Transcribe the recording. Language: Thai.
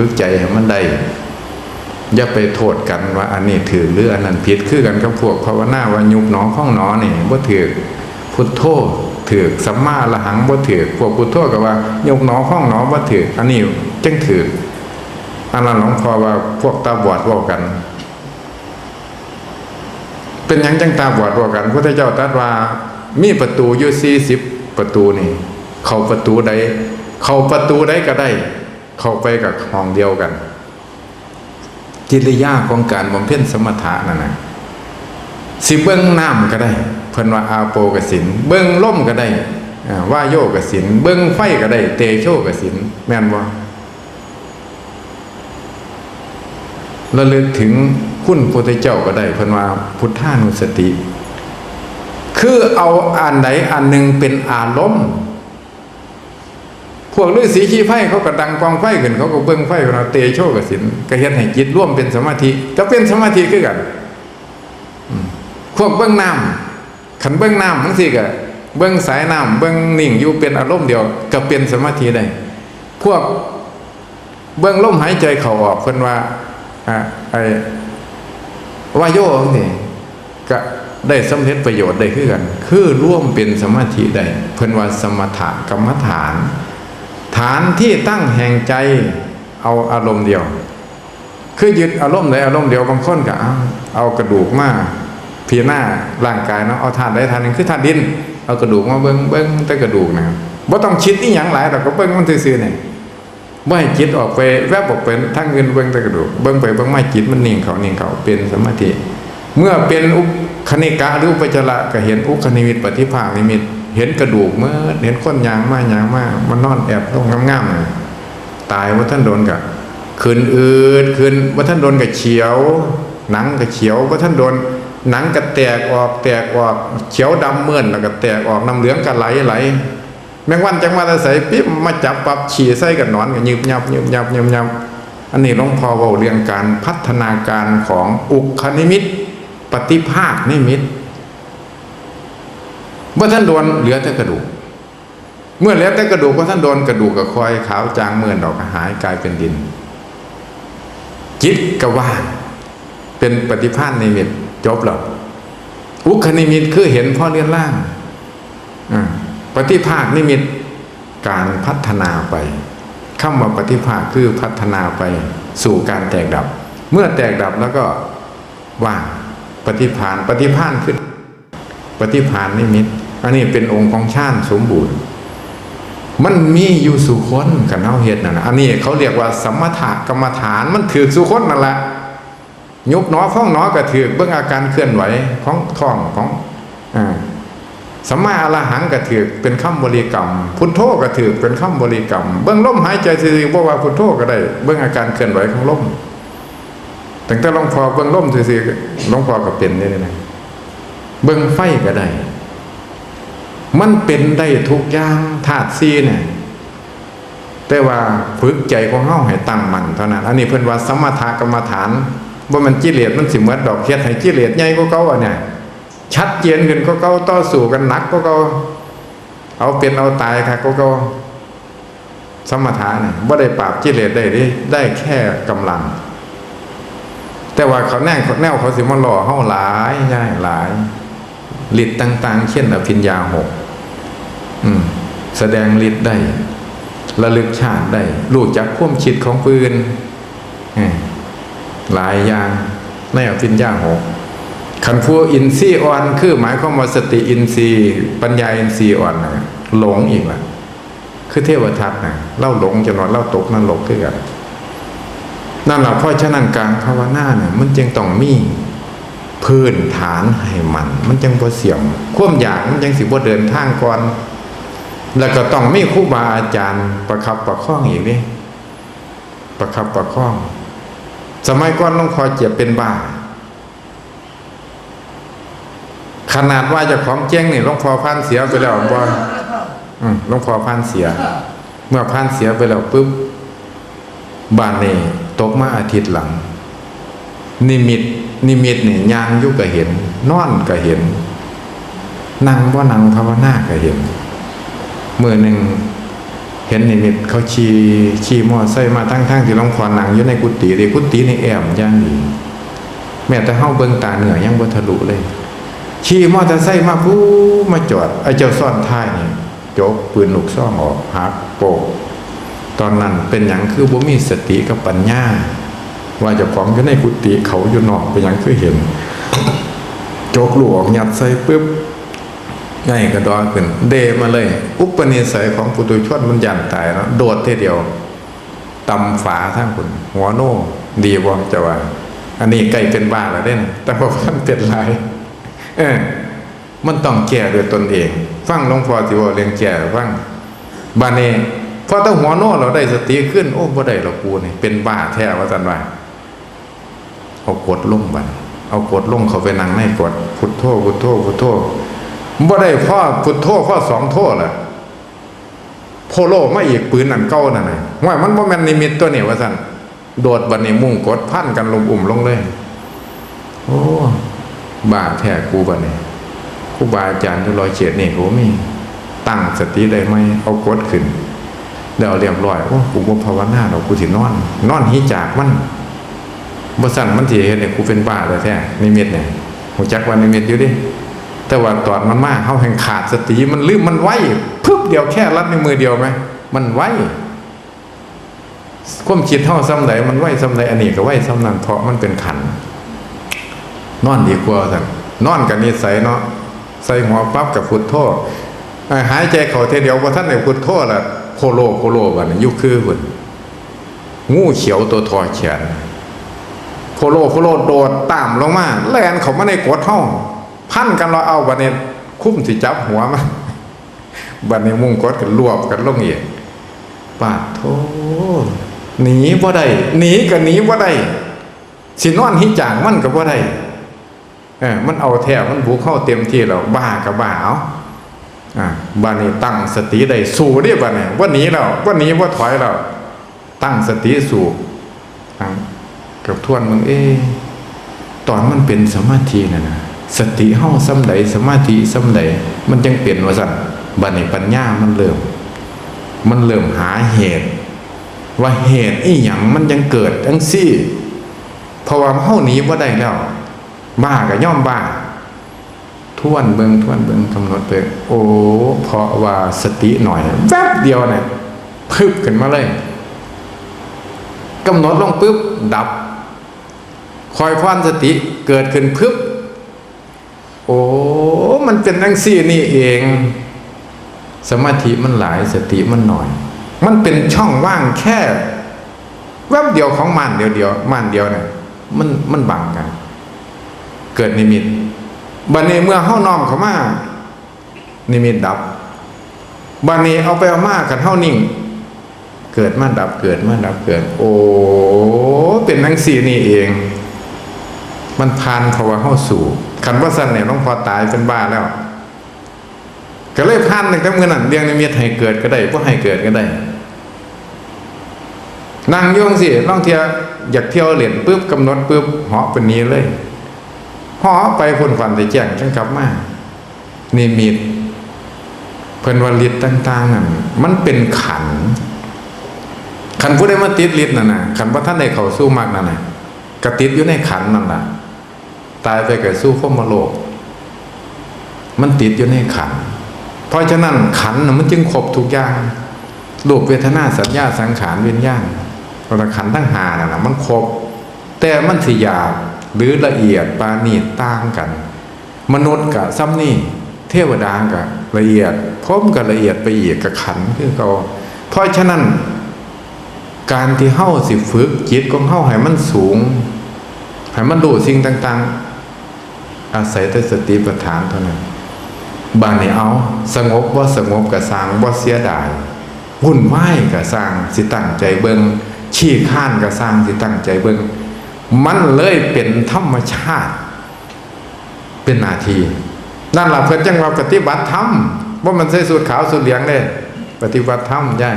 ฝึกใจให้มันได้อย่าไปโทษกันว่าอันนี้ถือหรืออันนั้นผิดคือกันกับพวกภาวนาว่ายุบหนอข้องหนอนี่บ่ถือพุทโธถือสัมมาละหังบ่ถือพวกพุทโธก็ว่ายุบหนอข้องหนอบ่ถืออันนี้จึงถืออันนั้นหลวงพ่อว่าพวกตาบอดว้ากัน เป็นยังจังตาบอดว้ากันพระเจ้าตรัสว่ามีประตูอยู่40ประตูนี่ เข้าประตูใดเข้าประตูใดก็ได้ เข้าไปกับห้องเดียวกันกิริยาของการบำเพ็ญสมถะนั่นนะสิเบิ้งน้ำก็ได้ เพิ่นว่าอาโปกสิน เบิ้งล่มก็ได้อ่าว่าโยกสิน เบิ้งไฟก็ได้ เตโชกสิน แม่นบ่ระลึกถึงคุณพุทธเจ้าก็ได้เพิ่นว่าพุทธานุสติ คือเอาอันไหนอันหนึ่งเป็นอารมณ์ พวกฤาษีขี้ไฟเขาก็ดังกองไฟขึ้นเขาก็เบิ้งไฟเราเตโชกสินก็เฮ็ดให้จิตร่วมเป็นสมาธิก็เป็นสมาธิคือกันพวกเบิ้งน้ำขันเบิ้งน้ำทั้งสี่ก็เบิ้งสายน้ำเบิ้งนิ่งอยู่เป็นอารมณ์เดียวก็เป็นสมาธิได้พวกเบิ้งลมหายใจเขาออกเพิ่นว่าไอ้วายโยนี่ก็ได้สำเร็จประโยชน์ได้คือกัน คือร่วมเป็นสมาธิได้เพิ่นว่าสมถะกรรมฐาน ฐานที่ตั้งแห่งใจเอาอารมณ์เดียว คือยึดอารมณ์ใดอารมณ์เดียวบางคนก็เอาเอากระดูกมาพีหน้าร่างกายเนาะเอาธาตุใดธาตุหนึ่งคือธาตุดิน เอากระดูกมาเบิ้งเบิ้งแต่กระดูกนะบ่ต้องคิดอีหยังหลายแต่ก็เบิ้งมันซื่อๆเนี่ยบ่ให้จิตออกไปแวบออกไปทั้งเงินเบิ้งแต่กระดูกเบิ้งไปเบิ้งมาจิตมันนิ่งเขานิ่งเขาเป็นสมาธิเมื่อเป็นอุคณิกะหรืออุปจระก็เห็นอุคณิมิตปฏิภาคนิมิต เห็นกระดูกเมื่อเห็นก้นยางมากยางมากมันนอนแอบลงงามๆน่ะตายว่าท่านโดนกับคืนอืดคืนว่าท่านโดนกับเฉียว หนังกับเฉียวว่าท่านโดนหนังก็แตกออกแตกออกเขียวดำเมื่อนแล้วก็แตกออกน้ำเหลืองก็ไหลไหลแมงวันจังมาแต่ใส่ปิ๊บมาจับปับฉี่ใส่กับนอนก็ยืบยับยืบยับยืบยับอันนี้หลวงพ่อเว่าเรื่องการพัฒนาการของอุคนิมิตปฏิภาคนิมิต มื่อท่านโดนเหลือแต่กระดูก เมื่อเหลือแต่กระดูกพอท่านโดนกระดูกก็คอยขาวจางเมื่อนดอกหายกลายเป็นดิน จิตกว่างเป็นปฏิภาณนิมิตจบแล้วอุคนิมิตคือเห็นพ่อเลื่อนล่างปฏิภาคนิมิตการพัฒนาไปคำว่าปฏิภาคคือพัฒนาไปสู่การแตกดับ เมื่อแตกดับแล้วก็ว่างปฏิภาณปฏิภาณขึ้นปฏิภาณนิมิต อันนี้เป็นองค์ของชาติสมบูรณ์ มันมีอยู่สุคนกันเอาเหตุนั่นนะอันนี้เขาเรียกว่าสมถะกรรมฐานมันถือสุคนนั่นแหละยุบหนอฟ้องหนอกระถือเบื้องอาการเคลื่อนไหวของท้องของอ่าสัมมาอรหังกระถือเป็นคำบริกรรม พุทโธกระถือเป็นคำบริกรรม เบื้องลมหายใจซื่อๆบอกว่าพุทโธก็ได้ เบื้องอาการเคลื่อนไหวของลมตั้งแต่หลวงพ่อเบื้องลมซื่อๆหลวงพ่อก็เป็นได้เลยนะเบื้องไฟก็ได้ มันเป็นได้ทุกอย่างธาตุซีเนี่ยแต่ว่าฝึกใจของเฮาให้ตั้งมั่นเท่านั้น อันนี้เพิ่นว่าสมถกรรมฐานว่ามันกิเลสมันสิเหมือนดอกเฮ็ดให้กิเลสใหญ่กว่าเก่าอะเนี่ย ชัดเจนขึ้นก็เก่าต่อสู้กันหนักก็เก่าเอาเป็นเอาตายค่ะก็เก่าสมถะเนี่ยบ่ได้ปราบกิเลสได้ได้ได้แค่กำลัง แต่ว่าเขาแน่แนวเขาสิมาหล่อเฮาหลายใช่หลายฤทธิ์ต่าง ๆ เช่นอภิญญาหก แสดงฤทธิ์ได้ ระลึกชาติได้ รู้จักความคิดของปืนหลายอย่างในอภิญญาหกขันพูอินทรีย์อ่อน คือหมายความว่าสติอินทรีย์ปัญญาอินทรีย์อ่อนนะหลงอีกละคือเทวทัตนะเล่าหลงจนวันเล่าตกนั่นหลงคือกันนั่นแหละเพราะฉะนั้นการภาวนาเนี่ยมันจึงต้องมีพื้นฐานให้มัน มันจังบ่เสี่ยมควมอยากมันจังสิบ่เดินทางก่อน แล้วก็ต้องมีครูบาอาจารย์ประคับประคองอีกนี่ประคับประคอง สมัยก่อนหลวงพ่อเจ็บเป็นบ้า ขนาดว่าจะของเจ้งนี่หลวงพ่อพันเสียไปแล้วว่หลวงพ่อพันเสีย เมื่อพันเสียไปแล้วปุ๊บบ้านนี่ตกมาอาทิตย์หลัง นิมิต นิมิตนี่ยางยุกก็เห็น นอนก็เห็น นั่งว่านั่งภาวนาก็เห็น มื่อหนึ่งเห็นนิมิตเขาขี่ขี่มอไซค์มาทั้งๆที่ลวงพ่อนั่งอยู่ในกุฏิเดกุฏิในแอมย่างดีแม้แต่เฮาเบิ่งตาเหนือยังบ่ทะลุเลยขี่มอเตอร์ไซค์มาผู้มาจอดไอ้เจ้าซ่อนท้ายนี่จกปืนลูกซ่องออกหักโปกตอนนั้นเป็นหยังคือบ่มีสติกับปัญญา ว่าจะของอยู่ในกุฏิเขาอยู่นอกเป็นหยังคือเห็น โจกลูกออกยัดใส่ปุ๊บ ง่ายกระดอนขึ้น เดมาเลย อุปนิสัยของปุถุชนมันยันตายแล้วโดดเท่เดียวตำฝาทั้งคุณหัวโน่ดีบ่จะว่า อันนี้ใกล้เป็นบ้าแล้วเด่นแต่ว่าท่านเป็นไรเออมันต้องแก่ด้วยตนเอง ฟังหลวงพ่อที่ว่าเรียงแก่ฟังบาเนพอถ้าหัวโน่เราได้สติขึ้น โอ้บ่ได้เรากูนี่เป็นบ้าแท้ว่าจันว่าเอากดลงบันเอากดลงเขาไปนั่งในกดพุทโธพุทโธพุทโธ บ่ได้พ่อพุทโธพ่อสองโทษแหละโพโลมาอีกปืนนั่นเก้านั่นน่ะว่ามันบ่แม่นนิมิตตัวนี่ว่าซั่นโดดบัดนี้มุ่งกดพันกันลงอุ่มลงเลย โอ้บาแท้กูบัดนี้ครูบาอาจารย์ที่รอยเฉียดนี่โหมี ตั้งสติได้ไหมเอากดขึ้นแล้วเรียบร้อยโอ้กูบ่ภาวนาดอกกูสินอน นอนหิจากมันบ่สั่นมันสิเฮ็ดให้กูเป็นบ้าเลยแท้นิมิตเนี่ยหูจักว่านิมิตอยู่ดิ แต่ว่าตอนมันมาเฮาแห่งขาดสติมันลืมมันไวพึบเดียวแค่รัดในมือเดียวไหมมันไวความคิดเฮาซ้ำใดมันไวซ้ำใดอันนี้ก็ไวซ้ำนั้นเพราะมันเป็นขันนอนดีกว่าสั่นนอนกับนิสัยเนาะใส่หัวปั๊บกับพุทโธเอ่อหายใจเขาเทเดียวบ่าทันได้พุทโธละโคโลโคโลบันี้อยู่คือพุ่นงูเขียวตัวทอแขนโคโลโคโลโดดตามลงมาแลนเขามาในกดห้อง พันกันเราเอาบันนี้คุ้มสิจับหัวมาบันนี้มุ่งกดกันรวบกันลงเอียปาดโทหนีบ่ได้หนีก็หนีบ่ได้สินอนหิจางมันก็บ่ได้เออมันเอาแท้มันบุกเข้าเต็มที่แล้วบ้ากับบ้าเอาอ่าบานนี้ตั้งสติได้สู้เด้บัดนี้ว่าหนีแล้วว่าหนีว่าถอยแล้วตั้งสติสู้กับทวนมึงเอ๊ตอนมันเป็นสมาธิน่ะนะ สติเฮาซ้ำใดสมาธิซ้ำใดมันจังเปลี่ยนว่าสั่นบัดนี้ปัญญามันเริ่ม มันเริ่มหาเหตุ ว่าเหตุอีหยังมันยังเกิดจังซี่เพราะว่าเฮาหนีบ่ได้แล้วบ้าก็ย่อมบ้าทวนเบิงทวนเบิงกำหนดเบิงโอ้เพราะว่าสติหน่อยแวบเดียวเนี่ยพึบขึ้นมาเลยกำหนดลงปุ๊บดับ คอยพรสติเกิดขึ้นพึบ โอ้ มันเป็นทั้งสี่นี่เอง สมาธิมันหลายสติมันหน่อย มันเป็นช่องว่างแค่แวบเดียวของมันเดียวเดียวมันเดียวเนี่ยมันมันบังกัน เกิดนิมิตบันนี้เมื่อเข้านอมเขามานิมิตดับบันนี้เอาไปเอามากันเข้านิ่ง เกิดมาดับเกิดมาดับเกิด โอ้เป็นนังสีนี่เอง มันพานเขาว่าเข้าสู่ขันว่าสันเนี่ยต้องพอตายเป็นบ้าแล้ว ก็เลยพานหนึ่งแต่เมื่อนั้นเรียงในเมียให้เกิดก็ได้พวกให้เกิดก็ได้นั่งโยงสิล่องเที่ยวอยากเที่ยวเหรียญปุ๊บกำหนดปุ๊บเหาะเป็นนี้เลยเหาะไปพ้นฝันแต่แจ้งจังกลับมานี่มีเพิ่นวลิตต่างๆนั่นมันเป็นขัน ขันผู้ได้มาติดฤทธิ์นั่นนะขันพระท่านได้เขาสู้มากนั่นนะกระติดอยู่ในขันนั่นน่ะ ตายไปเกิดสู้ข้มโลก มันติดอยู่ในขัน เพราะฉะนั้นขันมันจึงครบทุกอย่างรูปเวทนาสัญญาสังขารวิญญาณเพระขันทั้งหาน่ะมันครบ แต่มันสิหยาบหรือละเอียดปานีตต่างกัน มนุษย์กับซ้ำนี่เทวดากับละเอียดพร้อมกับละเอียดไปเอีกกับขันคือเขาเพราะฉะนั้นการที่เฮ้าสิฝึกจิตของเฮ้าให้มันสูงให้มันรู้สิ่งต่าง ๆ อาศัยแต่สติปัฏฐานเท่านั้นบานนี้เอา สงบว่าสงบกับสร้างว่าเสียดายวุ่นวายกับสร้างสิตั้งใจเบิงขี้ข้านกับสร้างสิตั้งใจเบิงมันเลยเป็นธรรมชาติ เป็นนาที นั่นแหละเพื่อจังว่าปฏิบัติธรรมว่ามันใส่สูตรขาวสูตรเหลืองเลยปฏิบัติธรรมใช่